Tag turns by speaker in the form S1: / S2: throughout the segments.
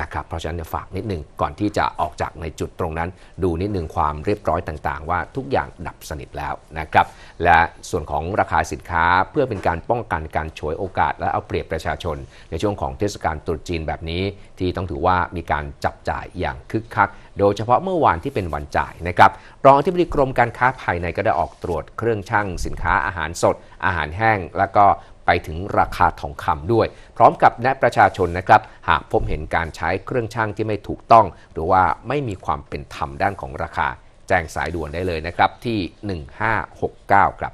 S1: นะครับ เพราะฉะนั้นฝากนิดหนึ่งก่อนที่จะออกจากในจุดตรงนั้น ดูนิดหนึ่งความเรียบร้อยต่างๆ ว่าทุกอย่างดับสนิทแล้วนะครับ และส่วนของราคาสินค้าเพื่อเป็นการป้องกันการฉวยโอกาส และเอาเปรียบประชาชน ในช่วงของเทศกาลตรุษจีนแบบนี้ ที่ต้องถือว่ามีการจับจ่ายอย่างคึกคัก โดยเฉพาะเมื่อวานที่เป็นวันจ่ายนะครับรองอธิบดีกรมการค้าภายในก็ได้ออกตรวจเครื่องชั่งสินค้าอาหารสด อาหารแห้ง แล้วก็ ไปถึงราคาทองคำด้วย พร้อมกับแนะประชาชนนะครับ หากพบเห็นการใช้เครื่องช่างที่ไม่ถูกต้อง หรือว่าไม่มีความเป็นธรรมด้านของราคา แจ้งสายด่วนได้เลยนะครับที่ 1569 ครับ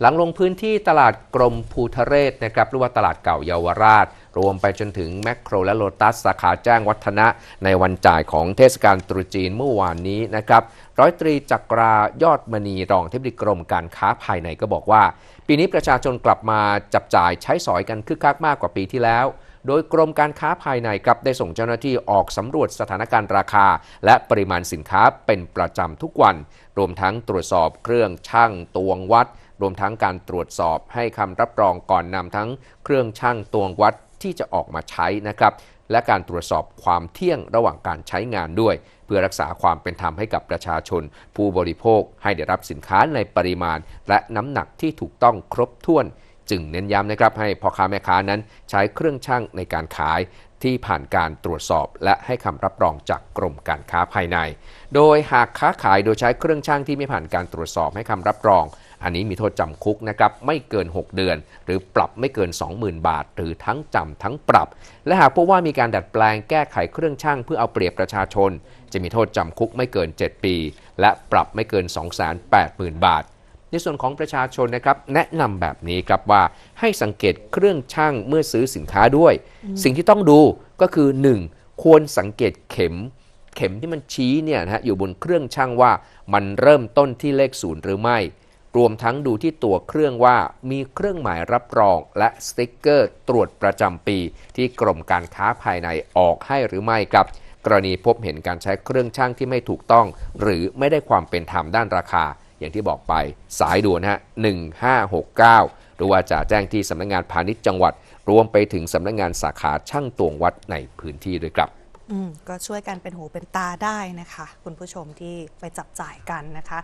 S1: หลังลงพื้นที่ตลาดกรมภูทะเรศนะครับหรือว่าตลาดเก่าเยาวราช รวมไปจนถึงแมคโครและโลตัสสาขาแจ้งวัฒนะในวันจ่ายของเทศกาลตรุษจีนเมื่อวานนี้นะครับร้อยตรีจักรายอดมณีรองเทพดิกรมการค้าภายในก็บอกว่า ปีนี้ประชาชนกลับมาจับจ่ายใช้สอยกันคึกคักมากกว่าปีที่แล้ว โดยกรมการค้าภายในครับได้ส่งเจ้าหน้าที่ออกสำรวจสถานการณ์ราคา และปริมาณสินค้าเป็นประจำทุกวัน รวมทั้งตรวจสอบเครื่องช่างตวงวัด รวมทั้งการตรวจสอบให้คำรับรองก่อนนำทั้งเครื่องช่างตวงวัด ที่จะออกมาใช้นะครับ และการตรวจสอบความเที่ยงระหว่างการใช้งานด้วย เพื่อรักษาความเป็นธรรมให้กับประชาชน ผู้บริโภคให้ได้รับสินค้าในปริมาณ และน้ำหนักที่ถูกต้องครบถ้วน จึงเน้นย้ำนะครับให้พ่อค้าแม่ค้านั้นใช้เครื่องช่างในการขายที่ผ่านการตรวจสอบและให้คำรับรองจากกรมการค้าภายใน โดยหากค้าขายโดยใช้เครื่องช่างที่ไม่ผ่านการตรวจสอบให้คำรับรอง อันนี้มีโทษจำคุกนะครับไม่เกิน 6 เดือน หรือปรับไม่เกิน 20,000 บาท หรือทั้งจำทั้งปรับ และหากพบว่ามีการดัดแปลงแก้ไขเครื่องช่างเพื่อเอาเปรียบประชาชน จะมีโทษจำคุกไม่เกิน 7 ปี และปรับไม่เกิน 280,000 บาทในส่วนของประชาชนนะครับแนะนำแบบนี้ครับว่าให้สังเกตเครื่องช่างเมื่อซื้อสินค้าด้วย สิ่งที่ต้องดูก็คือ 1. ควรสังเกตเข็ม เข็มที่มันชี้เนี่ยนะฮะอยู่บนเครื่องช่างว่ามันเริ่มต้นที่เลขศูนย์หรือไม่ รวมทั้งดูที่ตัวเครื่องว่ามีเครื่องหมายรับรอง และสติกเกอร์ตรวจประจำปี ที่กรมการค้าภายในออกให้หรือไม่ครับ กรณีพบเห็นการใช้เครื่องช่างที่ไม่ถูกต้อง หรือไม่ได้ความเป็นธรรมด้านราคา อย่างที่บอกไปสายด่วนฮะ1569 หรือว่าจะแจ้งที่สำนักงานพาณิชย์จังหวัด รวมไปถึงสำนักงานสาขาช่างตวงวัดในพื้นที่ด้วยครับ
S2: อืมก็ช่วยกันเป็นหูเป็นตาได้นะคะ คุณผู้ชมที่ไปจับจ่ายกันนะคะ